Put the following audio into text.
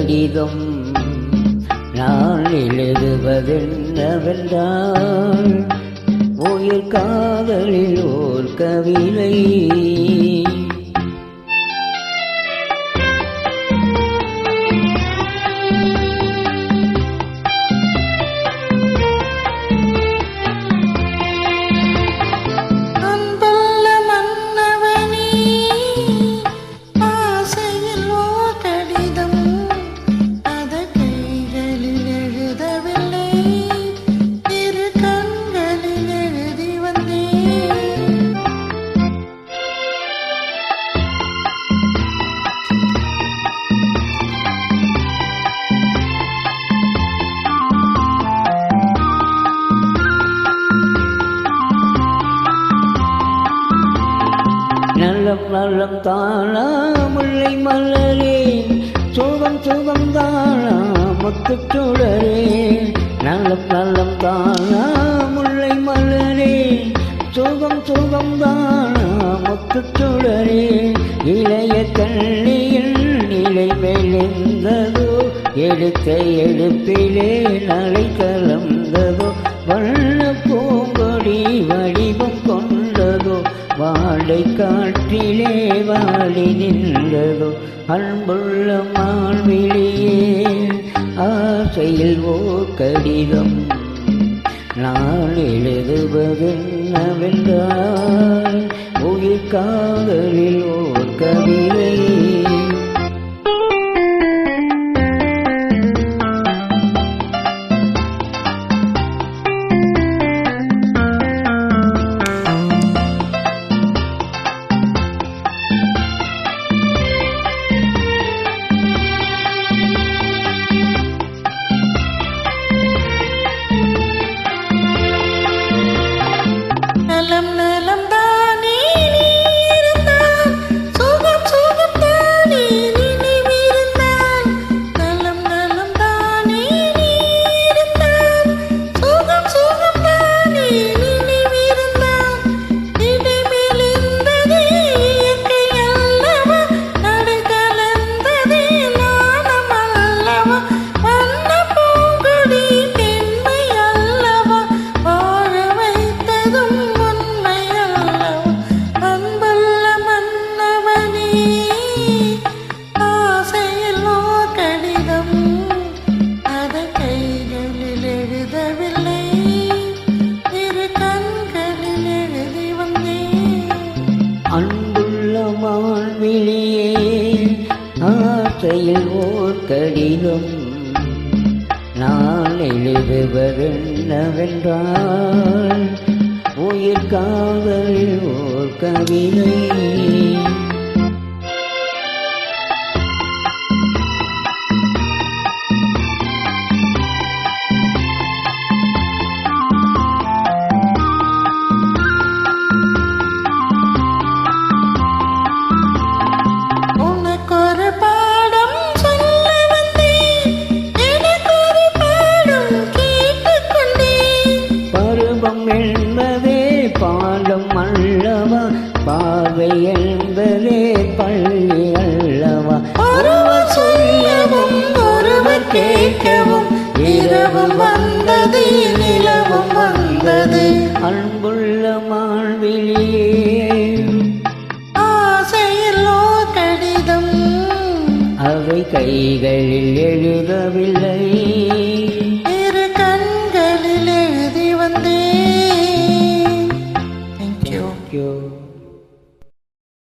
கடிதம் நான் எழுதுவதென்னவென்றால் உயிர் காதலில் ஓர் கவிதை. நலம் நல்லம் தானா முல்லை மலரே. சோகம் சோகம் தானா முத்துச் சுடரே. நலம் நல்லம் தானா முல்லை மலரே. சோகம் சோகம் தானா முத்துச் சுடரே. இளைய கண்ணியில் நிலை மெலிந்ததோ எடுத்த எடுப்பிலே நலை கலந்ததோ வண்ண பூங்கொடி வாடி நின்றதோ அன்புள்ள மான்விழியே ஆசையில் ஓ கடிதம். நான் எழுதுவதென்னவென்றால் அன்புள்ள மான்விழியே ஆசையில் ஓர் கடிதம் நான் எழுதுவதென்னவென்றால் உயிர் காதலில் ஓர் கவிதை பாடம் அல்லவா? பார்வை என்பதே பள்ளி அல்லவா? ஒருவர் சொல்லவும் ஒருவர் கேட்கவும் இரவும் வந்தது நிலவும் வந்தது. அன்புள்ள மான்விழியே ஆசையிலோ கடிதம் அவை கைகளில் எழுதவில்லை.